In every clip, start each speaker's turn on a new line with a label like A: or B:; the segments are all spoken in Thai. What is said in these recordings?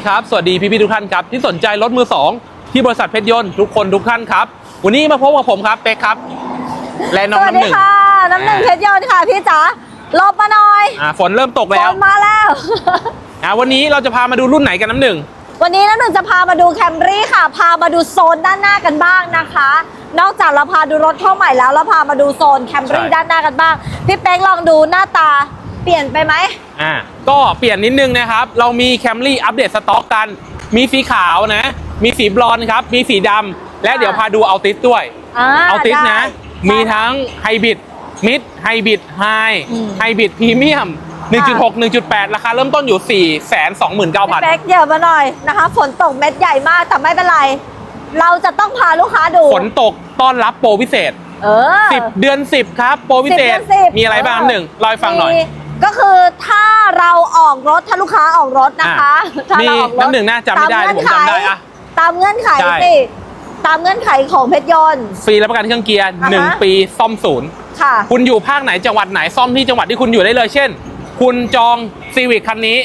A: ดีครับ สวัสดีพี่ๆทุกท่านครับ ที่สนใจรถมือสองที่บริษัทเพชรยนต์ทุกคนทุกท่านครับ วันนี้มาพบกับผมครับเป๊กครับ และน้
B: ส
A: อง
B: วัส
A: น้ำห
B: ดี
A: นึ่ง
B: ค่ะน้ำหนึ่งเพชรยนต์ค่ะพี่จ๋าหลบมาหน่อย
A: อ่าฝนเริ่มตก
B: ฝ
A: แล้ว
B: นมาแล้ว
A: อ่าวันนี้เราจะพามาดูรุ่นไหนกันน้ำหนึ่ง
B: วันนี้น้ำหนึ่งจะพามาดูแคมรี่ค่ะ พามาดูโซนด้านหน้ากันบ้างนะคะ นอกจากเราพาดูรถเข้าใหม่แล้วเราพามาดูโซนแคมรี่ด้านหน้ากันบ้างพี่เป๊กลองดูหน้าตาเปลี่ยนไปไหม
A: อ่า ก็เปลี่ยนนิดนึงนะครับ เรามีแคมรี่อัปเดตสต็อกกัน มีสีขาวนะ มีสีบลอนด์ครับ มีสีดำและเดี๋ยวพาดูเอาติสด้วย
B: อ่า
A: เอาติส
B: ได้
A: นะ มีทั้งไฮบริดมิดไฮบริดไฮ
B: อืม
A: ไฮบริดพรีเมียม1.6 1.8 ราคาเริ่มต้นอยู่ 4 2 9 0 0
B: พี่
A: 0
B: เป๊กเดี๋ยวมาหน่อยนะคะ ฝนตกเม็ดใหญ่มาก แต่ไม่เป็นไร เราจะต้องพาลูกค้าดู
A: ฝนตกต้อนรับโปรพิเศษ
B: เออ
A: 10 เดือน 10 ครับ โปรพิเศษ
B: 10ดือน10
A: มีอะไรบ้างหนึ่งเล่าให้ฟังหน่อย
B: มี ก็คือถ้าเราออกรถถ้าลูกค้าออกรถนะคะ
A: อะ
B: ถ้าเราออกรถ
A: มีน้ำหนึ่งน่าจำไม่ได้
B: ตา
A: ผมจำได้อะ
B: ตามเงื่อนไข
A: ใช่
B: สิตามเงื่อนไขของเพชรยนต์
A: ฟรีรับประกันเครื่องเกียร์
B: อ่าฮะ
A: 1ปีซ่อมศูนย์
B: ค่ะ
A: คุณอยู่ภาคไหนจังหวัดไหนซ่อมที่จังหวัดที่คุณอยู่ได้เลย เช่น คุณจองซีวิ c คันนี้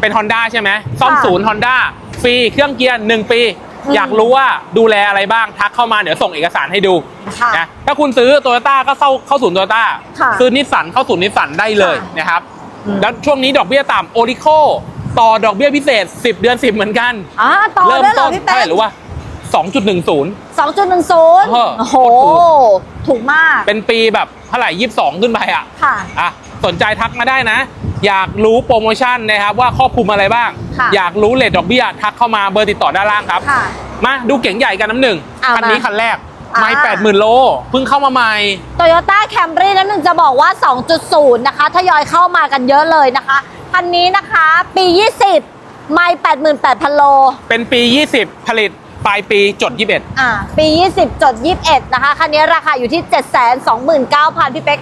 A: เป็น Honda ใช่ไหมซ่อม
B: ค่ะ
A: ศูนย์ Honda ฟรีเครื่องเกียร์1ปี
B: อืม
A: อยากรู้ว่าดูแลอะไรบ้างทักเข้ามาเดี๋ยวส่งเอกสารให้ดู
B: ค่ะ
A: นะถ้าคุณซื้อโตโยต้าก็เข้าเข้าศูนย์โตโยต้า
B: ค่ะ
A: ซื้อนิสสันเข้าศูนย์นิสสันได้เลย
B: ค่ะ
A: นะครับ
B: อืม
A: แล้วช่วงนี้ดอกเบี้ยต่ำโอริโคต่อดอกเบี้ยพิเศษ 10 เดือน 10 เหมือนกัน
B: อ่าต่อ
A: เริ่ม
B: ด้วยเหร
A: ต้
B: อนพี่เป๊
A: เท่าไห
B: ก
A: ร่รู้ว่า2.10
B: สองจุดหนึ่งศูนย์
A: เออ
B: โอ้โห
A: โคตรถูก
B: ถูกมาก
A: เป็นปีแบบเท่าไหร่22 ขึ้นไปอะ
B: ค่ะ
A: อะ สนใจทักมาได้นะ อยากรู้โปรโมชั่นนะครับว่าครอบคลุมอะไรบ้าง
B: ค่ะ
A: อยากรู้เลทดอกเบี้ยทักเข้ามาเบอร์ติดต่อด้านล่างครับ
B: ค่ะ
A: มาดูเก๋งใหญ่กันน้ำหนึ่ง
B: เอา
A: คันนี้
B: มา
A: คันแรก
B: อ่า
A: ไม่แปดหมื่นโลเพิ่งเข้ามาใหม่
B: โตโยต้าแคมรี่นั้นหนึ่งจะบอกว่า 2.0 นะคะ ทยอยเข้ามากันเยอะเลยนะคะคันนี้นะคะปี 20 ไม่ 88,000 โล
A: เป็นปี 20 ผลิตปลายปีจด 21
B: อ่า ปี 20 จด 21 นะคะ คันนี้ราคาอยู่ที่ 729,000 พี่เป๊ก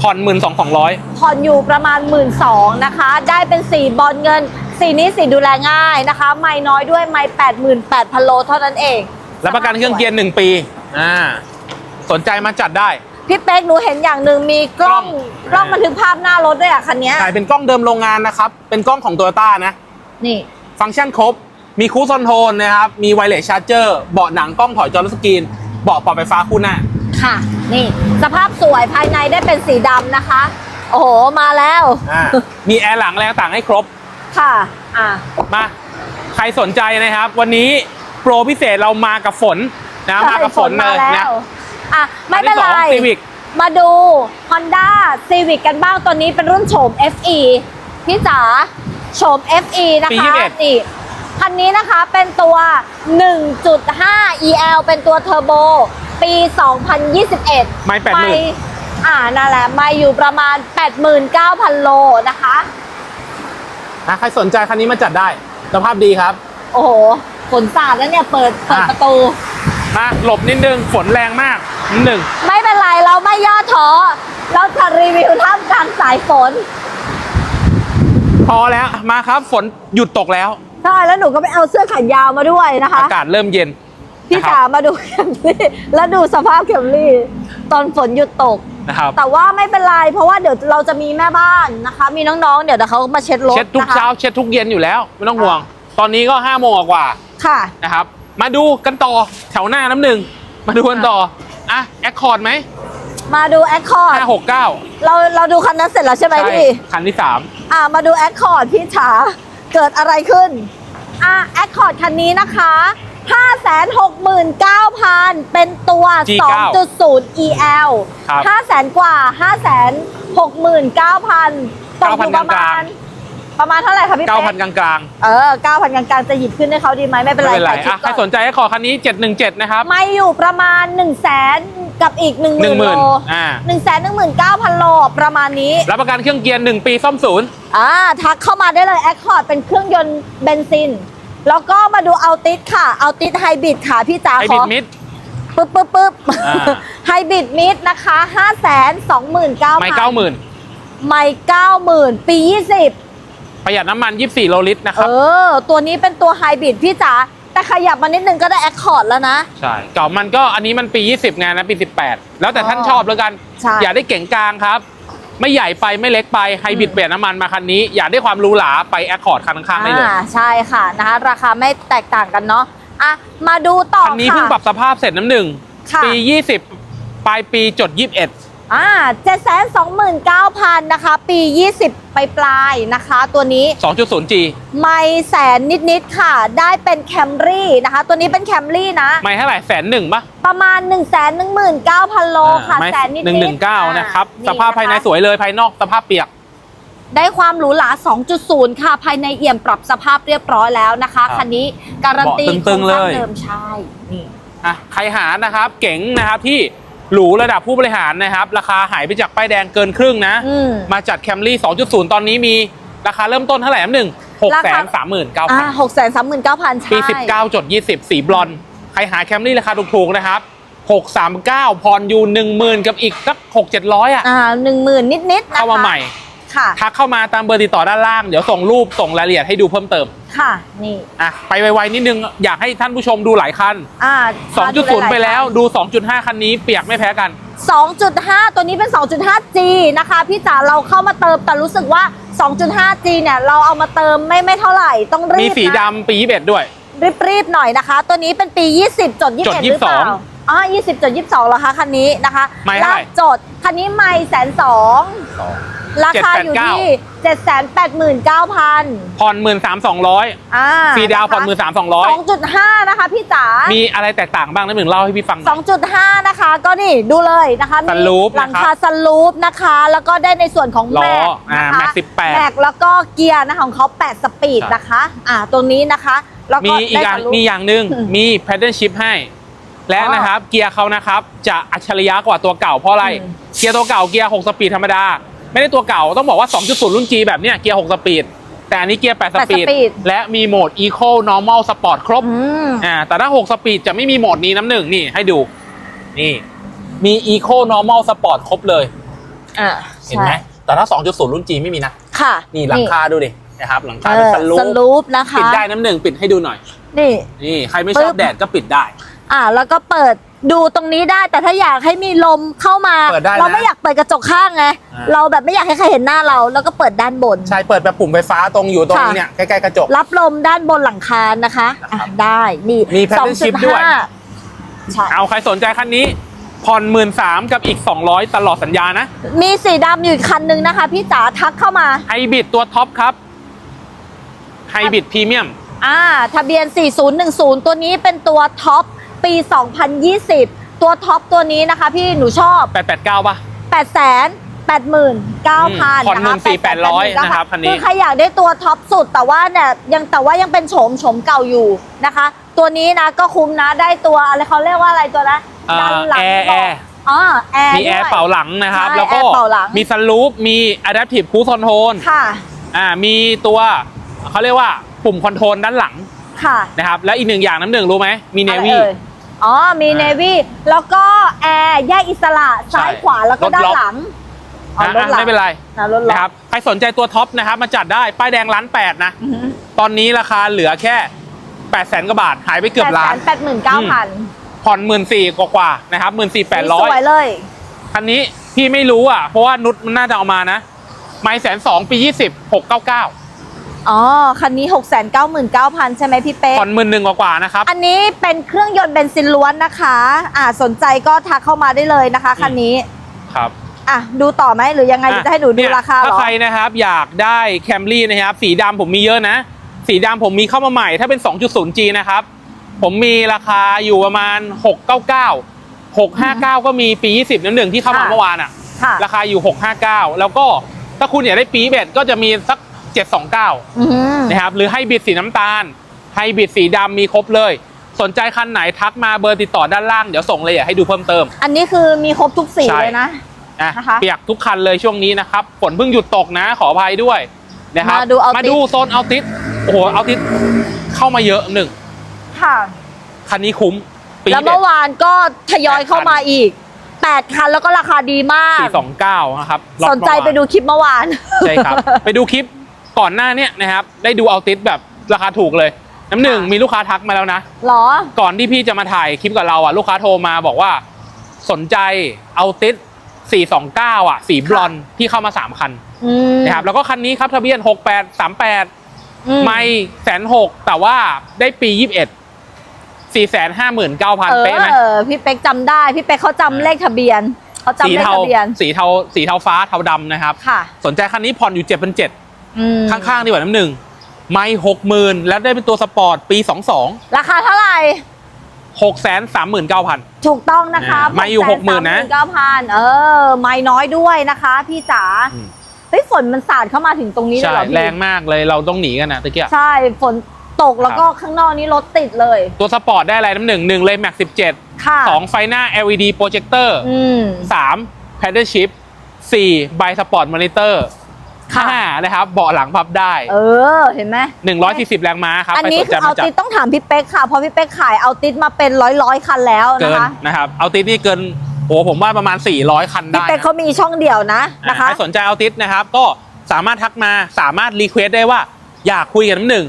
A: ผ่อนหมื่นสองสองร้อย
B: ผ่อนอยู่ประมาณ1 2ื่นนะคะ ได้เป็นสีบอลเงิน สีนี้สีดูแลง่ายนะคะ ไม่น้อยด้วยไม่88,000โลเท่านั้นเอง
A: รับประกันเครื่องเกียร์หนึ่งปีอ่าสนใจมาจัดได้
B: พี่เป๊กหนูเห็นอย่างหนึ่งมีกล้อง
A: กล้อง
B: กล้องบันทึกภาพหน้ารถด้วยอะคันเนี้ย
A: ใช่เป็นกล้องเดิมโรงงานนะครับ เป็นกล้องของโตโยต้านะ
B: นี่
A: ฟังก์ชันครบ มีคูซอนโทนนะครับ มีไวเลสชาร์จเจอร์ เบาะหนังกล้องถอยจอรสกรีน เบาะปรับไฟฟ้าคู่หน้า
B: ค่ะ นี่สภาพสวยภายในได้เป็นสีดำนะคะ โอ้โห มาแล้ว
A: อ่ามีแอร์หลังแรงต่างให้ครบ
B: ค่ะ อ่า
A: มา ใครสนใจนะครับ วันนี้โปรพิเศษเรามากับฝนนะมากับฝนเลย
B: มา
A: นะ
B: แล้วอะ ไม่เป็นไร
A: อันที่สอง Civic
B: มาดู Honda Civic กันบ้างตัวนี้เป็นรุ่นโฉม FE พี่จ๋าโฉม FE นะ
A: ปี
B: คะ
A: 21
B: นี่คันนี้นะคะเป็นตัว 1.5 EL เป็นตัวเทอร์โบ ปี 2021
A: ไม่80,000
B: ไม่อ่านั่นแหละไม่อยู่ประมาณ 89,000 โลนะคะ
A: นะใครสนใจคันนี้มาจัดได้สภาพดีครับ
B: โอ้โหฝนสาดแล้วเนี่ยเปิดเปิด
A: อะ
B: ประตู
A: มาหลบนิดนึงฝนแรงมากนิดนึง
B: ไม่เป็นไรเราไม่ย่อท้อ เราจะรีวิวท่ามกลางสายฝน
A: พอแล้วมาครับฝนหยุดตกแล้ว
B: ใช่แล้วหนูก็ไปเอาเสื้อแขนยาวมาด้วยนะคะ
A: อากาศเริ่มเย็น
B: พี่
A: นะค
B: จ๋า
A: รับ
B: มาดูแคมรี่แล้วดูสภาพแคมรี่ ตอนฝนหยุดตก
A: นะครับ
B: แต่ว่าไม่เป็นไรเพราะว่าเดี๋ยวเราจะมีแม่บ้านนะคะ มีน้องๆ เดี๋ยวเขามาเช็ดรถ
A: เช็ดทุก
B: นะคะ
A: เช้าเช็ดทุกเย็นอยู่แล้ว ไม่ต้องห่วง ตอนนี้ก็5โมงกว่า
B: ค่ะ
A: ๆนะครับ มาดูกันต่อแถวหน้าน้ำหนึ่ง มาดูกันต่อ อะแอคคอร์ดไหม
B: มาดูแอคคอร์ด
A: 569
B: เราเราดูคันนั้นเสร็จแล้วใช่ไหม
A: ใช่
B: พี่
A: คันที่
B: อ่ามาดูแอคคอร์ดพี่ฉาเกิดอะไรขึ้น อ่าแอคคอร์ดคันนี้นะคะ 569,000 เป็นตัว
A: G9
B: 2.0 EL
A: ครับ
B: 500,000 กว่า 569,000ตกอยู่ประมาณ ประมาณเท่าไหร่คะพี่
A: 3
B: เป๊ก
A: 9,000 กลาง
B: เออ 9,000 กลางๆ จะหยิบขึ้นให้เขาดีไหมไม่
A: ๆ
B: เป็น
A: ไม่
B: ไร
A: เป็นไร
B: ถ่ายคลิ
A: อะ
B: ป
A: ใคร
B: ก่
A: ส
B: อน
A: นใจแอคคอร์ดคันนี้ 717 นะครับ
B: ไม่อยู่ประมาณ 1 0 0 0 0แสนกับอีก 1 0,000
A: 10,000
B: โล
A: อ่า
B: 1 1 9 0 0 0 โลประมาณนี้
A: รับประกันเครื่องเกียร์ 1 ปีซ่อมศูนย์
B: อ่าทักเข้ามาได้เลยแอคคอร์ดเป็นเครื่องยนต์เบนซิน แล้วก็มาดูเอาติสค่ะเอาติสไฮบริดค่ะพี่จ๋า
A: ไอ
B: ข
A: บิ
B: อ
A: ดมิด
B: ปึ๊บปึ๊บปึ๊บ
A: อ่า
B: ไฮบริดมิดนะคะ5 2 9 0 0 0
A: ไม่90,000
B: ไม่90,000ปี20
A: ประหยัดน้ำมัน 24โลลิตรนะค
B: เอ
A: รับ
B: อ ตัวนี้เป็นตัวไฮบริดพี่จ๋า แต่ขยับมานิดนึงก็ได้แอคคอร์ดแล้วนะ
A: ใช่เก่ามันก็อันนี้มันปี 20ไงนะปี 18 แล้วแต่ท่าน
B: อ๋อ
A: ชอบแล้วกัน
B: ใช่
A: อยากได้เก๋งกลางครับ ไม่ใหญ่ไปไม่เล็กไปไฮบริดเปลี่ยนน้ำมันมาคันนี้ อยากได้ความหรูหราไปแอคคอร์ดคันข้างๆได้เลย
B: อ่าใช่ค่ะนะคะราคาไม่แตกต่างกันเนาะอะมาดูต่อ
A: คันนี้
B: ค่ะ
A: เพิ่งปรับสภาพเสร็จน้ำหนึ่ง
B: ค่ะ
A: ปี 20 ปลายปีจด 21
B: อ่าเจ็ดแสนสองหมื่นเก้าพันนะคะ ปี 20 ไปปลายๆนะคะ ตัวนี้
A: 2.0G
B: ไม่แสนนิดๆค่ะ ได้เป็นแคมรี่นะคะ ตัวนี้เป็นแคมรี่นะ
A: ไม่เท่าไหร่แสนหนึ่งปะ
B: ประมาณ 1 1 9 0 0 0 โลค่ะ
A: ไม่
B: แสนนิดๆ
A: หนึ่งหนึ่งเก้า
B: อ่
A: นะครับ
B: นี่
A: สภาพภายใน
B: นะคะ
A: สวยเลยภายนอกสภาพเปียก
B: ได้ความหรูหรา 2.0 ค่ะ ภายในเอี่ยมปรับสภาพเรียบร้อยแล้วนะคะ
A: ครับ
B: คันนี้การันตี
A: เบาะตึงๆ
B: โครสร้า
A: เลย
B: เดิมใช่นี่
A: อะใครหานะครับ เก๋งนะครับที่ หรูระดับผู้บริหารนะครับ ราคาหายไปจากป้ายแดงเกินครึ่งนะ
B: อืม
A: มาจัดแคมรี่ 2.0 ตอนนี้มีราคาเริ่มต้นเท่าไหร่น้ำหนึ่งหก
B: รา
A: แส
B: คา
A: นสามหมื่นเก้า
B: อ่า
A: พัน
B: หกแสนสามหมื่นเก้าพันใช่
A: ปี 19จด20 สีบลอนด์ใครหาแคมรี่ราคาถูกๆนะครับ 639 พรอยู่10,000 กับอีกสัก6 700 อะ
B: อ่าหนึ่งหมื่นนิดๆนะคะ
A: เข้ามาใหม่
B: ค่ะ
A: ทักเข้ามาตามเบอร์ติดต่อด้านล่าง เดี๋ยวส่งรูปส่งรายละเอียดให้ดูเพิ่มเติม
B: ค่ะ นี่
A: อะไปไวๆนิดนึงอยากให้ท่านผู้ชมดูหลายคัน
B: อ่า
A: 2.0 ไปแล้วดู 2.5 คันนี้เปียกไม่แพ้กัน
B: 2.5 ตัวนี้เป็น 2.5G นะคะ พี่จ๋าเราเข้ามาเติมแต่รู้สึกว่า 2.5G เนี่ยเราเอามาเติมไม่ไม่เท่าไหร่ต้องรีบ
A: มีสี
B: นะ
A: ดำปี21ด้วย
B: รีบรีบๆหน่อยนะคะ ตัวนี้เป็นปี 20จด21
A: จด
B: หรือเปล่า
A: 22
B: อ๋อ20จด22เหรอคะคันนี้นะคะ
A: ไม่เท่าไหร่
B: ลากจดคันนี้ไม่แสนสอง ราคาอยู่ที่789,000
A: ผ่อน13,200
B: อ่า
A: ฟรีดาวน์ผ่อน13,200
B: 2.5นะคะพี่จ๋า
A: มีอะไรแตกต่างบ้างนะหนึ่งเล่าให้พี่ฟังหน่อย
B: 2.5นะคะ ก็นี่ดูเลยนะคะมี
A: สลูป
B: หลัง
A: นะครับ
B: คาสลูปนะคะ แล้วก็ได้ในส่วนของ
A: ล้อ
B: แม็ก
A: อ่า
B: นะคะ
A: แม็ก18
B: แม็กแล้วก็เกียร์นะของเขา8สปีด
A: ครับ
B: นะคะ อ่าตรงนี้นะคะแล้ว
A: มี
B: ก็
A: อีกอย่าง
B: ได้สลูป
A: มีอย่างหนึ่ง
B: อืม
A: มี paddle shift ให้และ
B: อ๋อ
A: นะครับเกียร์เขานะครับจะอัจฉริยะกว่าตัวเก่าเพราะอะไร
B: อืม
A: เกียร์ตัวเก่าเกียร์ 6 สปีดธรรมดา ไม่ได้ตัวเก่าต้องบอกว่า 2.0 รุ่น G แบบเนี้ยเกียร์ 6 สปีด แต่อันนี้เกียร์ 8 สปีด
B: 8สปีด
A: และมีโหมด Eco Normal Sport ครบ
B: อืม
A: อ่าแต่ถ้า 6 สปีดจะไม่มีโหมดนี้น้ำหนึ่งนี่ให้ดู นี่ มี Eco Normal Sport ครบเลย
B: อ่า
A: เห็นไหม
B: ใช่
A: แต่ถ้า 2.0 รุ่น G ไม่มีนะ
B: ค่ะ
A: นี่หลังคาดูดินะครับหลังคา
B: เอ
A: เป็น
B: อ
A: สลู
B: ส
A: ป
B: ลูปนะคะ
A: ปิดได้น้ำหนึ่งปิดให้ดูหน่อย
B: นี่
A: นี่ใครไม่ช
B: ปึ๊
A: อบ บแดดก็ปิดได้
B: อ่า แล้วก็เปิด ดูตรงนี้ได้แต่ถ้าอยากให้มีลมเข้ามา
A: เปิดได้นะ
B: เราไม่อยากเปิดกระจกข้างไง
A: อ่า
B: เราแบบไม่อยากให้ใครเห็นหน้าเรา แล้วก็เปิดด้านบน
A: ใช่เปิดแบบปุ่มไฟฟ้าตรงอยู่ตรง
B: ค่ะ
A: เนี่ยใกล้ๆกระจก
B: รับลมด้านบนหลังคานะคะ
A: นะครับ
B: อะได้นี่
A: มี paddle shift ด้วย
B: 2.5ใช่
A: เอาใครสนใจคันนี้ผ่อนหมื่นสามกับอีก 200 ตลอดสัญญานะ
B: มีสีดำอยู่อีกคันนึงนะคะ พี่จ๋าทักเข้ามา
A: ไฮบริดตัวท็อปครับไฮบริดพรีเมียม
B: อ่า ทะเบียน 4010 ตัวนี้เป็นตัวท็อป ปี 2020 ตัวท็อปตัวนี้นะคะพี่หนูชอบ
A: 889ป่ะ
B: 8 8 9 0 0 0
A: ผ่อน
B: นะคะ
A: 14,800นะครับคันนี้
B: คือใครอยากได้ตัวท็อปสุดแต่ว่าเนี่ยยังแต่ว่ายังเป็นโฉมโฉมเก่าอยู่นะคะ ตัวนี้นะก็คุ้มนะได้ตัวอะไรเขาเรียกว่าอะไรตัวนะ
A: อ่า
B: ด้านหลัง
A: แอร์
B: เบาะ
A: แอร์
B: อ๋อแอร์
A: มีแอร์
B: ด้วย
A: เป่าหลังนะครับ
B: ใช่
A: แล้วก็
B: แอร์เป่าหลัง
A: มีซันรูฟมี Adaptive Cruise Control
B: ค่ะ
A: อ่ามีตัวเขาเรียกว่าปุ่มคอนโทรลด้านหลัง
B: ค่ะ
A: นะครับ และอีกหนึ่งอย่างน้ำหนึ่งรู้ไหมมีเน
B: อะไร
A: วี
B: เอ่ยอ๋อ มี
A: อ่า
B: เนวี่แล้วก็แอร์แยกอิสระซ้าย
A: ใช่
B: ขวาแล้วก็
A: รถ
B: ด้าน
A: ล็อก
B: หลังอ๋อรถหลัง
A: ไม่เป็นไร
B: อ่ารถล็อก
A: นะครับใครสนใจตัวท็อปนะครับ มาจัดได้ป้ายแดงล้านแปดนะ
B: อือหือ
A: ตอนนี้ราคาเหลือแค่8ปดแสนกว่าบาท หายไปเกือบล้าน
B: แปดหมื่นเก้าพัน
A: ผ่อนหมื่นสี่กว่าๆนะครับหมื่นสี่แปดร้อ
B: ส
A: ย
B: วยเลย
A: คันนี้พี่ไม่รู้อะ เพราะว่านุชมันน่าจะเอามานะ ไม่แสนสองปียี่สิบหกเก้าเก้า
B: อ๋อ คันนี้ 6 9 9 9 0 0 ใช่ไหมพี่เป๊ก
A: ผ่อนหมื่นหนึ่งกว่าๆนะครับ
B: อันนี้เป็นเครื่องยนต์เบนซินล้วนนะคะ อ่าสนใจก็ทักเข้ามาได้เลยนะคะ คันนี้
A: ครับ
B: อะดูต่อไหมหรือยังไง
A: อะ
B: จะให้หนูดู
A: เนี่ย
B: ราคาเหร
A: ถ้า
B: อ
A: ใครนะครับอยากได้แคมรี่นะครับ สีดำผมมีเยอะนะ สีดำผมมีเข้ามาใหม่ ถ้าเป็น 2.0G นะครับ ผมมีราคาอยู่ประมาณ 699 659 ก็มีปี 20น้ำหนึ่งที่เข้ามา
B: ค่ะ
A: เมื่อวานอะ
B: ค่ะ
A: ราคาอยู่ 659 แล้วก็ถ้าคุณอยากได้ปีเบ็ดก็จะมีสัก729
B: อือหือ
A: นะครับหรือให้บิดสีน้ำตาล ให้บิดสีดำมีครบเลย สนใจคันไหนทักมาเบอร์ติดต่อด้านล่างเดี๋ยวส่งเลยอยากให้ดูเพิ่มเติม
B: อันนี้คือมีครบทุกสี
A: ใช่
B: เลยนะ
A: อะ
B: นะคะ
A: เปียกทุกคันเลยช่วงนี้นะครับฝนเพิ่งหยุดตกนะขออภัยด้วยนะครับ
B: มาดู Altis
A: มาดูโซนเอาติสโอ้โหเอาติสเข้ามาเยอะหนึ่ง
B: ค่ะ
A: คันนี้คุ้มปี
B: แล้ว
A: เด็
B: เมื่
A: ด
B: อวานก็ทยอยเข้ามาอีก 8 คันแล้วก็ราคาดีมาก
A: สี่สองเก้านะครับล็อต
B: สนใจ
A: เมื่อวา
B: ไปดูคลิปเมื่อวาน
A: ใช่ครับ ไปดูคลิป ก่อนหน้าเนี้ยนะครับได้ดูเอาติสแบบราคาถูกเลย น้ำหนึ่ง
B: ค่ะ
A: มีลูกค้าทักมาแล้วนะ
B: หรอ
A: ก่อนที่พี่จะมาถ่ายคลิปกับเราอะลูกค้าโทรมาบอกว่าสนใจเอาติส429 อะ สีบลอนด์ที่เข้ามา 3 คัน
B: อืม
A: นะครับแล้วก็คันนี้ครับทะเบียน 6838
B: อื
A: ไม่แสนหกแต่ว่าได้ปี 21 4 5 9 0 0 0เป๊ะไหม
B: เออพี่เป๊กจำได้ พี่เป๊กเขาจำเลขทะเบียนเขาจำ
A: สี
B: เลข
A: เทา
B: ทะเบียน
A: สีเทาสีเทาฟ้าเทาดำนะครับ
B: ค่ะ
A: สนใจคันนี้ผ่อนอยู่7,700
B: อืม
A: ข้างๆดีกว่าน้ำหนึ่งไม่หกหมื่นแล้วได้เป็นตัวสปอร์ตปี22
B: ราคาเท่าไหร่
A: 6 3 9 0 0 0
B: ถูกต้องนะคะ
A: อ่าไม่อยู่60,000นะ
B: เก้าพันเออ ไม่น้อยด้วยนะคะ พี่จ๋า
A: อืม
B: เฮ้ยฝนมันสาดเข้ามาถึงตรงนี้เลย
A: ใช่
B: เหรอพี่
A: แรงมากเลยเราต้องหนีกันนะตะเกียบ
B: ใช่ฝนตกแล้วก็ข้างนอกนี้รถติดเลย
A: ตัวสปอร์ตได้อะไรน้ำหนึ่งหนึ่งเลยแม็กสิบเจ็ด
B: ค่ะ
A: สองไฟหน้า LED โปรเจคเตอร์
B: อืม
A: สามแพดเดิลชิพสี่ไบสปอร์ตมอนิเตอร์
B: ค่ะ
A: ห้านะครับเบาะหลังพับได้
B: เออเห็นไหม
A: 140แรงม้าครับ
B: อัน
A: ใคร
B: นี้
A: สน
B: คื
A: ใจ
B: อเอา
A: มาจัด
B: ติดต้องถามพี่เป๊กค่ะเพราะพี่เป๊กขายเอาติดมาเป็นร้อยร้อยๆคันแล้ว
A: เกิ
B: นะ
A: น
B: คะ
A: นะครับเอาติสนี่เกินโอ้ผมว่าประมาณ 400 คัน
B: พี่
A: ได้
B: เป๊ก
A: นะ
B: เขามีช่องเดียวนะ
A: อ่า
B: นะคะ
A: ใครสนใจเอาติสนะครับ ก็สามารถทักมาสามารถรีเควสได้ว่าอยากคุยกับน้ำหนึ่ง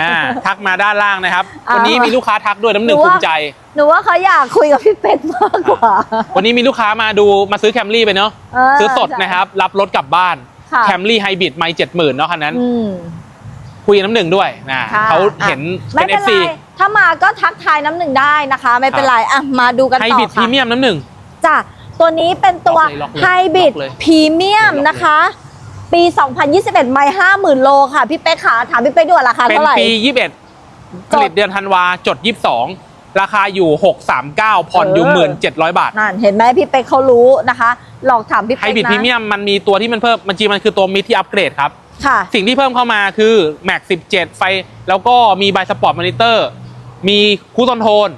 A: อ่าทักมาด้านล่างนะครับ
B: อ่า
A: วันนี้มีลูกค้าทักด้วยน้ำหนึ่ง
B: หรือ
A: ภู
B: ว่า
A: มิใจ
B: หนูว่าเขาอยากคุยกับพี่เป๊กมากกว่า
A: วันนี้มีลูกค้ามาดูมาซื้อแคมรี่ไปเนาะ
B: เออ
A: ซื้อสด
B: ใช่
A: นะครับ รับรถกลับบ้าน
B: ค่ะ
A: แคมรี่ไฮบริดไม่เจ็ดหมื่นเนาะคันนั้น
B: อืม
A: คุยกับน้ำหนึ่งด้วยนะ
B: ค่ะ
A: เขาเห็น
B: ไม่
A: เป็น
B: เป็น
A: FC
B: ไรถ้ามาก็ทักทายน้ำหนึ่งได้นะคะ ไม่เป็นไรอะมาดูกัน
A: ไฮ
B: ต่อบ
A: ริดพรี
B: ค่ะ
A: เมียมน้ำหนึ่ง
B: จ้ะตัวนี้เป็นตัว
A: ล็อกเลยล็อกเลย
B: ไฮบริด
A: ล็อกเลย
B: พรีเมียม
A: ล็อกเลย
B: นะคะ ปี 2021 ไม่50,000 โลค่ะ พี่เป๊กขาถามพี่เป๊กด้วยราคา
A: เป็น
B: เท่าไหร่
A: ปี 21 ผลิตเดือนธันวาจด 22 ราคาอยู่ 639 ผ่อนอยู่
B: เออ
A: 1,700 บาท
B: นั่นเห็นไหมพี่เป๊กเขารู้นะคะ หลอกถามพี่
A: ไฮ
B: เป๊ก
A: บริด
B: นะ
A: พรีเมียมมันมีตัวที่มันเพิ่มมันจริงมันคือตัวมิดที่อัปเกรดครับ
B: ค่ะ
A: สิ่งที่เพิ่มเข้ามาคือ Max 17 ไฟ แล้วก็มีไบสปอร์ตมอนิเตอร์ มีคูซอนโทน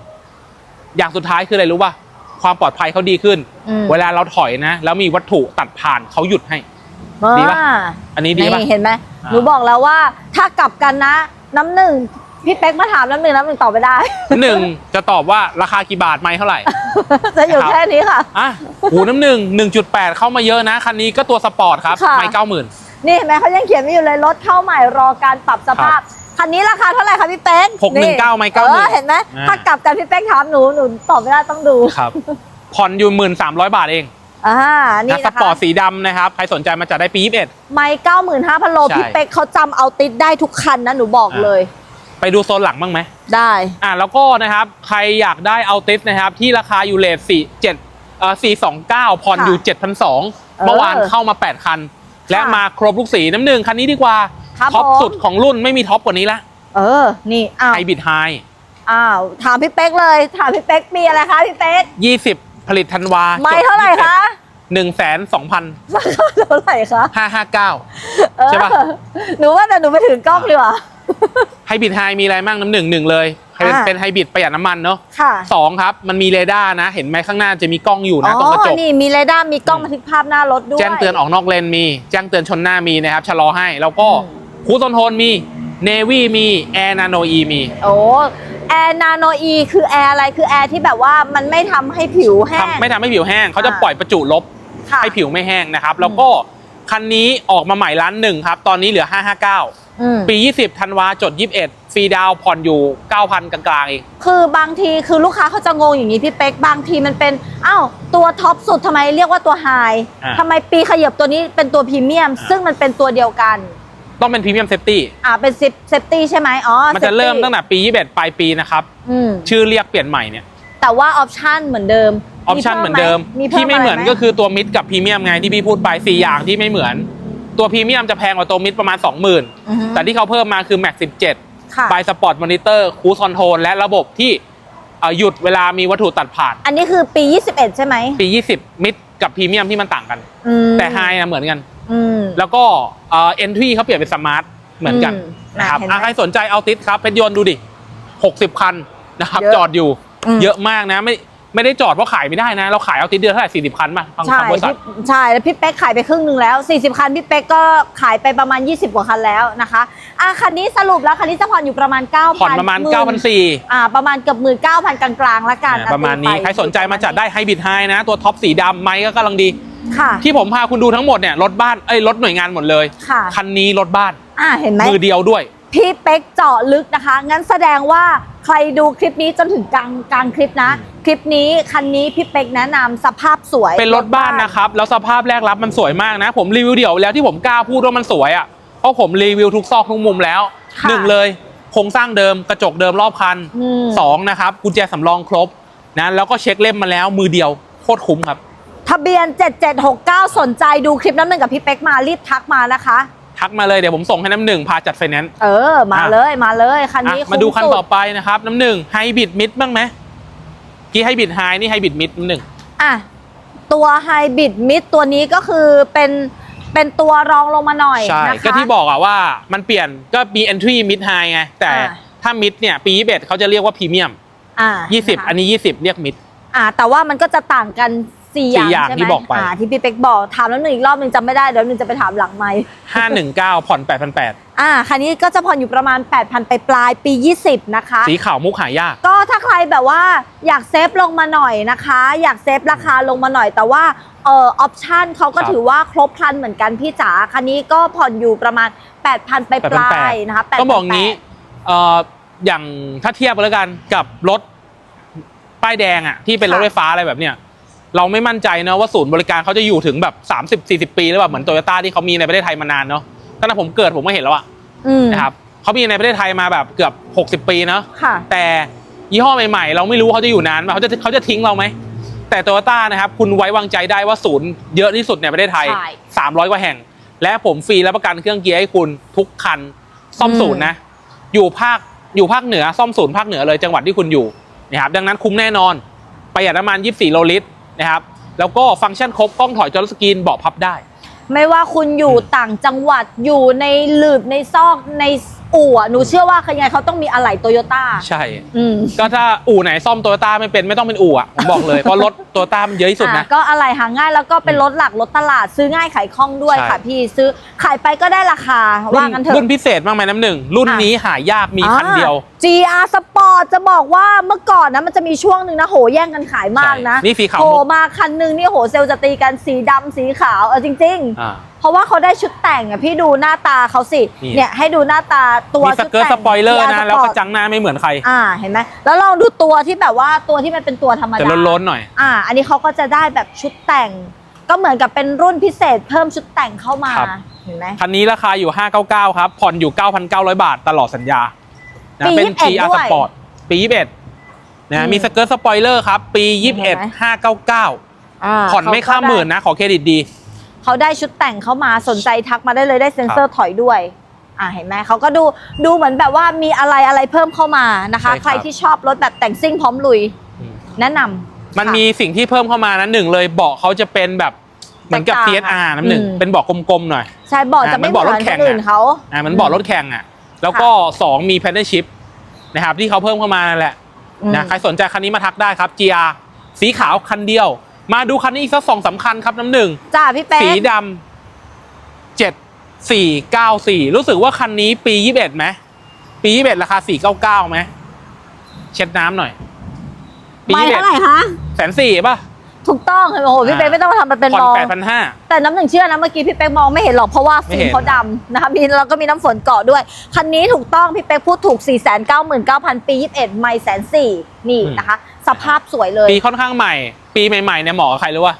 A: อย่างสุดท้ายคืออะไรรู้ป่ะ ความปลอดภัยเขาดีขึ้น
B: อืม
A: เวลาเราถอยนะ แล้วมีวัตถุตัดผ่านเขาหยุดให้ ดีปะ
B: อ่า
A: อันนี้ดีป่ะ
B: นี่เห็นไหม
A: อ่า
B: หนูบอกแล้วว่าถ้ากลับกันนะ น้ำหนึ่ง พี่เป๊กมาถามน้ำหนึ่งน้ำหนึ่งตอบไม่ได้
A: หนึ่งจะตอบว่าราคากี่บาทไม่เท่าไหร่
B: จะอยู่
A: ครับ
B: แค่นี้ค่ะ
A: อะหูน้ำหนึ่งหนึ่งจุดแปดเข้ามาเยอะนะ คันนี้ก็ตัวสปอร์ตครับ
B: ค่ะ
A: ไม่เก้าหมื่น
B: นี่เห็นไหมเขายังเขียนไว้อยู่เลยรถเข้าใหม่รอการปรับสภาพ คันนี้ราคาเท่าไหร่คะพี่เป๊ก
A: หกหนึ่งเก้าไม่เก้าห
B: เอ
A: มื่
B: อนเห็นไหม
A: อ่า
B: ถ้ากลับกันพี่เป๊กถามหนูหนูตอบไม่ได้ต้องดู
A: ครับผ่อนอยู่หมื่นสามร้อยบาทเอง
B: อ่านี่
A: นะส
B: นะ
A: ปอ
B: คะ
A: ร์ตสีดำนะครับ ใครสนใจมาจัดได้ปียี่สิบเอ็ด
B: ไม่เก้าหมื่นห้าพันโล
A: ใช่
B: พี่เป๊กเขาจำเอาติดได้ทุกคันนะหนูบอก
A: อ่า
B: เลย
A: ไปดูโซนหลังบ้างไหม
B: ได้
A: อ่าแล้วก็นะครับใครอยากได้เอาติสนะครับที่ราคาอยู่เลทสี่เจ็ดเอ่อสี่สองเก้าผ่อนอยู่เจ็ดพันสองเมื่อวานเข้ามาแปดคัน และมาครบลูกสีน้ำหนึ่งคันนี้ดีกว่า
B: ครับ
A: ท็อป
B: ผม
A: สุดของรุ่นไม่มีท็อปกว่านี้ละ
B: เออ นี่อ้าว
A: ไฮบริดไฮ
B: อ้าวถามพี่เป๊กเลย ถามพี่เป๊กปีอะไรคะพี่เป๊ก
A: ยี่สิบผลิตธันวา
B: ไม่เท่าไหร่คะ
A: หนึ่งแสนสองพัน
B: ราคาเท่าไหร่คะ
A: ห้าห้าเก้า
B: เออ
A: ใช่ปะ
B: หนูว่าแต่หนูไปถึงกล้องดีกว่า
A: ไฮบริดไฮมีอะไรบ้างน้ำหนึ่งหนึ่งเลยเป็น
B: อ่า
A: เป็นไฮบริดประหยัดน้ำมันเนาะ
B: ค่ะ
A: สองครับ มันมีเรดาร์นะ เห็นไหมข้างหน้าจะมีกล้องอยู่
B: อ๋
A: นะตรงกระจ
B: อกนี่มีเรดาร์มีกล้องบันทึกภาพหน้ารถด้วย
A: แจ้งเตือนออกนอกเลนมี แจ้งเตือนชนหน้ามีนะครับชะลอให้ แล้วก็
B: อืม
A: คูซอนโทนมีเนวี่มีแอร์นาโนอีมี
B: โอ้แอร์นาโนอีคือแอร์อะไรคือแอร์ที่แบบว่ามันไม่ทำให้ผิวแห้ง
A: ทำไม่ทำให้ผิวแห้งเขาจะ
B: อ่า
A: ปล่อยประจุลบ
B: ค่ะ
A: ให้ผิวไม่แห้งนะครับ แล้วก็คันนี้ออกมาใหม่ร้านหนึ่งครับ ตอนนี้เหลือ 559
B: อืม
A: ปี 20ธันวาจด 21 ฟรีดาวน์ผ่อนอยู่ 9,000 กลางๆเอง
B: คือบางทีคือลูกค้าเขาจะงงอย่างนี้พี่เป๊ก บางทีมันเป็นอ้าวตัวท็อปสุดทำไมเรียกว่าตัวไฮ
A: อ่า
B: ทำไมปีขยับตัวนี้เป็นตัวพรีเมียม
A: อ่า
B: ซึ่งมันเป็นตัวเดียวกัน
A: ต้องเป็นพรีเมียมเซฟตี้
B: อ่าเป็นซิปเซฟตี้ใช่ไหมอ๋อ
A: มันจะเริ่มตั้งแต่ปี 21 ปลายปีนะครับ
B: อืม
A: ชื่อเรียกเปลี่ยนใหม่เนี่ย
B: แต่ว่าออปชันเหมือนเดิม
A: ออปชันเหมือนเดิม
B: พิ่
A: ที่ไม่เหมือนะ
B: ร
A: ก็คือตัวมิดกับพรีเมียมไงที่พี่พูดไป4อย่างที่ไม่เหมือน ตัวพรีเมียมจะแพงกว่าตัวมิดประมาณ 20,000
B: อือฮึ
A: แต่ที่เขาเพิ่มมาคือ Max 17
B: ค่ะ
A: บายสปอร์ตมอนิเตอร์คูคอนโทรลและระบบที่เอ่อหยุดเวลามีวัตถุตัดผ่าน
B: อันนี้คือปี 21 ใช่ไหม
A: ปี 20 มิดกับพรีเมียมที่มันต่างกัน
B: อืม
A: แต่ไฮนะเหมือนกัน
B: อืม
A: แล้วก็เอ่อ็นทรีเขาเปลี่ยนเป็นสมาร์ทเหมือนกัน
B: อืม
A: นะครับ
B: น่ะเห็นไหม
A: อะใครสนใจเอาติสครับเพชรยนต์ดูดิ 60 คันนะครับ
B: เยอะ
A: จอดอยู่
B: อืม
A: เยอะมากนะไม่ ไม่ได้จอดเพราะขายไม่ได้นะ เราขายเอาติสเดือนเท่าไหร่40คันป่ะทาง
B: ใช่
A: ทางบริษัท
B: พี่ใช่แล้วพี่เป๊กขายไปครึ่งหนึ่งแล้ว 40 คันพี่เป๊กก็ขายไปประมาณ 20 กว่าคันแล้วนะคะอะคันนี้สรุปแล้วคันนี้จะผ่อนอยู่ประมาณ9,000
A: ผ่อนประมาณ
B: หน
A: 9,400
B: อ่าประมาณเกือบหมื่นเก้าพันกลางๆละกัน
A: อ่าประมาณนี้
B: ตีไป
A: ใครสนใจมาจัดได้ไฮบริดไฮนะ ตัวท็อปสีดำไม้ก็กำลังดี
B: ค่ะ
A: ที่ผมพาคุณดูทั้งหมดเนี่ยรถบ้านเอ้ยรถหน่วยงานหมดเลย
B: ค่ะ
A: คันนี้รถบ้าน
B: อ่าเห็นไหม
A: มือเดียวด้วย
B: พี่เป๊กเจาะลึกนะคะ งั้นแสดงว่า ใครดูคลิปนี้จนถึงกลางกลางคลิปนะ
A: อืม
B: คลิปนี้คันนี้พี่เป๊กแนะนำสภาพสวย
A: เป็นรถบ้านนะครับ แล้วสภาพแรกรับมันสวยมากนะ ผมรีวิวเดี่ยวแล้วที่ผมกล้าพูดว่ามันสวยอะเพราะผมรีวิวทุกซอกทุกมุมแล้ว
B: ค่ะ
A: หนึ่งเลยโครงสร้างเดิมกระจกเดิมรอบคัน
B: อืม
A: สองนะครับกุญแจสำรองครบนะแล้วก็เช็คเล่มมาแล้วมือเดียวโคตรคุ้มครับ
B: ทะเบียน 7769 สนใจดูคลิปน้ำหนึ่งกับพี่เป๊กมารีบทักมานะคะ
A: ทักมาเลยเดี๋ยวผมส่งให้น้ำหนึ่งพาจัดไฟแนนซ์
B: เออ มาเลยมาเลยคันนี้
A: อะมาดูคัน
B: คุ้สุ
A: ต่อไปนะครับ น้ำหนึ่งไฮบิดมิดบ้างไหมกี่ไฮบิดไฮนี่ไฮบิดมิดน้ำหนึ่ง
B: อะตัวไฮบริดมิดตัวนี้ก็คือเป็นเป็นตัวรองลงมาหน่อย
A: ใช่
B: นะคะ
A: ก็ที่บอกอะว่ามันเปลี่ยนก็มี entry mid high ไงแต่
B: อ่า
A: ถ้า mid เนี่ยปี21เขาจะเรียกว่าพรีเมียม
B: อ่า
A: 20
B: นะคะ
A: อันนี้ 20 เรียก mid
B: อ่าแต่ว่ามันก็จะต่างกัน สี่อย่าง
A: สี่อย่าง
B: ใช่ไหม
A: ที่บอกไป
B: อ่าที่พี่เป๊กบอกถามแล้วหนึ่งอีกรอบหนึ่งจำไม่ได้เดี๋ยวหนึ่งจะไปถามหลังไมค์
A: 519ผ่อน8,800
B: อ่าคันนี้ก็จะผ่อนอยู่ประมาณ 8,000ไปปลายๆปี 20 นะคะ
A: สีขาวมุกหายาก
B: ก็ถ้าใครแบบว่าอยากเซฟลงมาหน่อยนะคะ อยากเซฟราคาลงมาหน่อยแต่ว่าเอ่อออปชันเขาก็
A: ครับ
B: ถือว่าครบครันเหมือนกันพี่จ๋าคันนี้ก็ผ่อนอยู่ประมาณ 8,000ไปปลายๆนะคะ8,800
A: ก็บอกงี้เอ่ออย่างถ้าเทียบกันแล้วกันกับรถป้ายแดงอะที่เป็นรถ
B: ค่ะ
A: ไฟฟ้าอะไรแบบเนี้ย เราไม่มั่นใจนะว่าศูนย์บริการเขาจะอยู่ถึงแบบ 30-40 ปีหรือเปล่าเหมือนโตโยต้าที่เขามีในประเทศไทยมานานเนาะตั้งแต่ผมเกิดผมก็เห็นแล้วอะ
B: อืม
A: นะครับเขามีในประเทศไทยมาแบบเกือบ 60 ปีเนาะ
B: ค่ะ
A: แต่ยี่ห้อใหม่ๆ เราไม่รู้เขาจะอยู่นานไหมเขาจะเขาจะทิ้งเราไหมแต่โตโยต้านะครับคุณไว้วางใจได้ว่าศูนย์เยอะที่สุดในประเทศไทย
B: ใช่
A: 300 กว่าแห่ง และผมฟรีรับประกันเครื่องเกียร์ให้คุณทุกคันซ่อม
B: อืม
A: ศูนย์นะ อยู่ภาคอยู่ภาคเหนือซ่อมศูนย์ภาคเหนือเลยจังหวัดที่คุณอยู่นะครับดังนั้นคุ้มแน่นอนประหยัดน้ำมัน 24 โลลิตร นะครับแล้วก็ฟังก์ชันครบกล้องถอยจอสกรีนเบาะพับได้
B: ไม่ว่าคุณอยู่ต่างจังหวัดอยู่ในหลืบในซอกใน อู่อะหนูเชื่อว่ายังไงเขาต้องมีอะไหล่โตโยต้า
A: ใช่
B: อืม
A: ก็ถ้าอู่ไหนซ่อมโตโยต้าไม่เป็นไม่ต้องเป็นอู่อะผมบอกเลยเพราะรถโตโยต้ามันเยอะที่สุดนะ
B: อะก็อะไรหาง่ายแล้วก็เป็นรถหลักรถตลาดซื้อง่ายขายคล่องด้วย
A: ใช่
B: ค่ะพี่ซื้อขายไปก็ได้ราคาว่างันเถ
A: รุ่น
B: อะ
A: พิเศษบ้างไหมน้ำหนึ่ง รุ่น
B: อะ
A: นี้หายากมีคันเดียว
B: อ่า GR Sport จะบอกว่าเมื่อก่อนนะมันจะมีช่วงหนึ่งนะโหแย่งกันขายมากนะ
A: ใช่นี่สีขาว
B: โผล่
A: มุก
B: มาคันหนึ่งนี่โหเซลล์จะตีกันสีดำสีขาวเออจริง ๆ
A: อ่า
B: เพราะว่าเขาได้ชุดแต่งอะพี่ดูหน้าตาเขาสิ
A: นี่
B: เนี่ยให้ดูหน้าตาตัว
A: มีส
B: ชุด
A: เกิร์ต
B: แต่ง
A: สปอยเลอร์
B: GR
A: นะ แล้วกระ
B: Sport
A: จังหน้าไม่เหมือนใคร
B: อ่าเห็นไหมแล้วลองดูตัวที่แบบว่าตัวที่มันเป็นตัวธรรม
A: แต่
B: ดา
A: ล้นๆหน่อย
B: อ่า อันนี้เขาก็จะได้แบบชุดแต่ง ก็เหมือนกับเป็นรุ่นพิเศษเพิ่มชุดแต่งเข้ามา
A: ครับ
B: เห็นไหม
A: คันนี้ราคาอยู่ 599 ครับ ผ่อนอยู่ 9,900 บาทตลอดสัญญานะ
B: ปี
A: เป็น
B: 21
A: GR
B: ด้วย
A: Sport ปี 21นะ
B: อืม
A: มีสเกิร์ตสปอยเลอร์ครับ ปี
B: เห็นไหม
A: 21 599
B: อ่า
A: ผ่อนไม่ข้ามหมื่นนะ ขอเครดิตดี
B: เขาได้ชุดแต่งเข้ามาสนใจทักมาได้เลยได้เซ็นเซอร์ถอยด้วย อ่าเห็นไหมเขาก็ดูดูเหมือนแบบว่ามีอะไรอะไรเพิ่มเข้ามานะคะ
A: ใช่ครับ
B: ใครที่ชอบรถแบบแต่งซิ่งพร้อมลุย
A: อืม
B: แนะนำ
A: มัน
B: ค่ะ
A: มีสิ่งที่เพิ่มเข้ามานะหนึ่งเลยเบาะเขาจะเป็นแบบเหมือนกับ
B: แตกต่าง
A: CSR น้ำหนึ่ง
B: อืม
A: เป็นเบาะกลมๆหน่อย
B: ใช่บอกจะ
A: อ่า
B: ไม่
A: มัน
B: เห
A: บอก
B: มื
A: ร
B: อ
A: ถ
B: น
A: แข่
B: ค
A: ง
B: นอื่น
A: อะ
B: เขา
A: อ่ามันเบาะรถแข่งอะ แล้วก็สองมี p a d d l Shift นะครับที่เขาเพิ่มเข้ามานั่นแหละ
B: อืม
A: นะใครสนใจคันนี้มาทักได้ครับ GR สีขาวคันเดียว มาดูคันนี้อีกสักสองสามคัญครับน้ำหนึ่ง
B: จ้าพี่เป๊ก
A: สีดำเจ็ดสี่เก้าสี่รู้สึกว่าคันนี้ปียี่สิบเอ็ดไหมปียี่สิบเอ็ดราคาสี่เก้าเก้าไหมเช็ดน้ำหน่อยปี
B: ไม่
A: ยี่สิบเอ็ด
B: เท่าไหร่คะ
A: แสนสี่ป่ะ
B: ถูกต้องโอ้โหพี่เป๊ก
A: อ่า
B: ไม่ต้องทำมันเป็น
A: ผ่อน
B: มอง
A: แปดพันห้า
B: แต่น้ำหนึ่งเชื่อนะเมื่อกี้พี่เป๊กมองไม่เห็นหรอกเพราะว่า
A: ไม่
B: ฟิ
A: เห็
B: ล์ม
A: น
B: เขาดำนะคะมีแล้วก็มีน้ำฝนเกาะด้วย คันนี้ถูกต้องพี่เป๊กพูดถูก 4 9 9 0 0 0 ปี 21 ไม่แสนสี่นี่นะคะ สภาพสวยเลย
A: ปีค่อนข้างใหม่ ปีใหม่ๆเนี่ยเหมาะกับใครรู้ว่า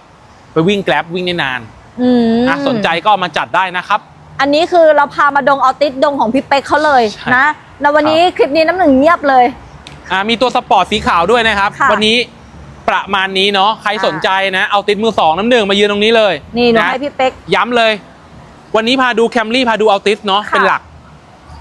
A: ไปวิ่งแกร็บวิ่งได้นาน
B: อืม
A: อะสนใจก็เอามาจัดได้นะครับ
B: อันนี้คือเราพามาดงเอาติสดงของพี่เป๊กเขาเลย
A: ใช่
B: นะแล้ววันนี้คลิปนี้น้ำหนึ่งเงียบเลย
A: อ่ามีตัวสปอร์ตสีขาวด้วยนะครับ
B: ค่ะ
A: วันนี้ประมาณนี้เนาะใคร
B: อ่า
A: สนใจนะ เอาติดมือสองน้ำหนึ่งมายืนตรงนี้เลย
B: นี่หนูะให้พี่เป๊ก
A: ย้ำเลย วันนี้พาดูแคมรี่พาดูอัลติสเนาะ
B: ค่ะ
A: เป็นหลัก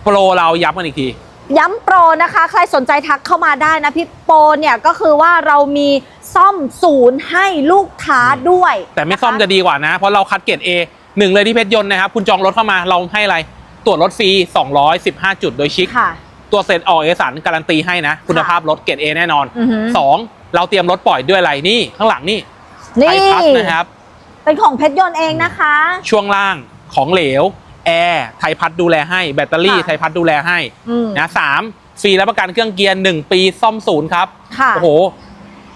A: โปรเราย้ำกันอีกที
B: ย้ำโปรนะคะ ใครสนใจทักเข้ามาได้นะพี่โปรเนี่ยก็คือว่าเรามีซ่อมศูนย์ให้ลูกค้าด้วย
A: แต่ไม่ซ่อม
B: นค
A: จะดีกว่านะ เพราะเราคัดเกรด A หนึ่งเลยที่เพชรยนต์นะครับ คุณจองรถเข้ามาเราให้อะไร ตรวจรถฟรี 215 จุดโดยชิค
B: ค่ะ
A: ตัวเซ็นออกเอกสารการันตีให้นะ คุณภาพรถเกรด A แน่นอน
B: อือหือ
A: สองเราเตรียมรถปล่อยด้วยอะไรนี่ข้างหลังนี่ไท
B: นี่
A: ยพัสนะครับ
B: เป็นของเพชรยนต์เองนะคะ
A: ช่วงล่างของเหลว แอร์ไทยพัดดูแลให้แบตเตอรี่
B: ค่ะ
A: ไทยพัดดูแลให้
B: อืม
A: นะสามฟรีรับประกันเครื่องเกียร์หนึ่งปีซ่อมศูนย์ครับ
B: ค่ะ
A: โอ้โห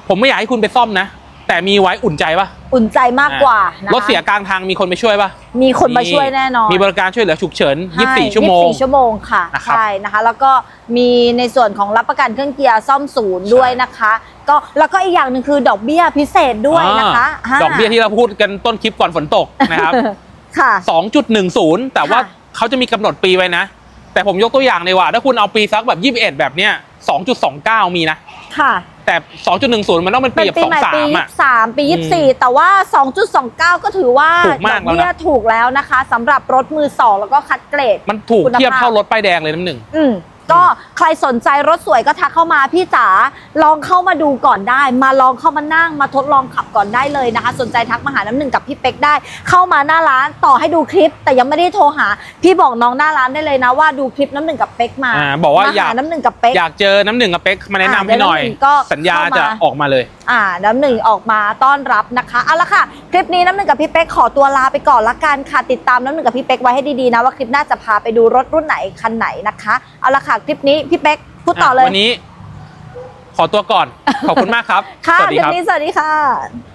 A: ผมไม่อยากให้คุณไปซ่อมนะ แต่มีไว้อุ่นใจปะ
B: อุ่นใจมากกว่านะคะ
A: รถเสียกลางทางมีคนไปช่วยปะ
B: มีคนมาช่วยแน่นอน
A: มีบริการช่วยเหลือฉุกเฉิน
B: ใช่
A: 24 ชั่วโมง
B: 24 ชั่วโมงค่ะ
A: นะครับ
B: ใช่นะคะ แล้วก็มีในส่วนของรับประกันเครื่องเกียร์ซ่อมศูนย์ด้วยนะคะ ก็แล้วก็อีกอย่างหนึ่งคือดอกเบี้ยพิเศษด้วยนะคะ
A: อ่าดอกเบี้ยที่เราพูดกันต้นคลิปก่อนฝนตกนะครับ
B: ค่ะ
A: 2.10 แต่ว่า
B: ค่ะ
A: เขาจะมีกำหนดปีไว้นะ แต่ผมยกตัวอย่างเลยว่า ถ้าคุณเอาปีสักแบบ 21 แบบเนี้ย 2.29 มีนะ
B: ค่ะ
A: แต่ 2.10 มันต้องเป็นปี
B: เป็น
A: แบบ
B: ปีใหม่ปี
A: 23 อะ
B: สามปียี่สี่แต่ว่า 2.29 ก็ถือว่า
A: ถูกมาก
B: ดอกเบี้ย
A: แล้วนะ
B: ถูกแล้วนะคะสำหรับรถมือสองแล้วก็คัดเกรด
A: มันถูก
B: คุณภาพ
A: เทียบเท่ารถป้ายแดงเลยน้ำหนึ่ง
B: อืม ก็ใครสนใจรถสวยก็ทักเข้ามาพี่จ๋าลองเข้ามาดูก่อนได้ มาลองเข้ามานั่งมาทดลองขับก่อนได้เลยนะคะ สนใจทักมาหาน้ำหนึ่งกับพี่เป๊กได้ เข้ามาหน้าร้านต่อให้ดูคลิป แต่ยังไม่ได้โทรหา พี่บอกน้องหน้าร้านได้เลยนะว่าดูคลิปน้ำหนึ่งกับเป๊กมา
A: อ่าบอกว่า
B: มา
A: อยาก
B: หาน้ำหนึ่งกับเป๊ก
A: อยากเจอน้ำหนึ่งกับเป๊กมาแนะนำ
B: อ่า
A: ให้หน่อย
B: เดี๋ยวน้ำหนึ่งก็
A: สัญญา
B: เข้ามา
A: จะออกมาเลย
B: อ่าน้ำหนึ่งออกมาต้อนรับนะคะเอาละค่ะ คลิปนี้น้ำหนึ่งกับพี่เป๊กขอตัวลาไปก่อนละกันค่ะติดตามน้ำหนึ่งกับพี่เป๊กไว้ให้ดีๆนะว่าคลิปหน้าจะพาไปดูรถรุ่นไหนคันไหนนะคะเอาละค่ะคลิปนี้พี่เป๊กพูดต่อเลย
A: วันนี้ ขอตัวก่อน ขอบคุณมากครับ
B: ค่ะ
A: สวัสดี
B: คลิ
A: ค
B: ป
A: รับ
B: นี้สวัสดีค่ะ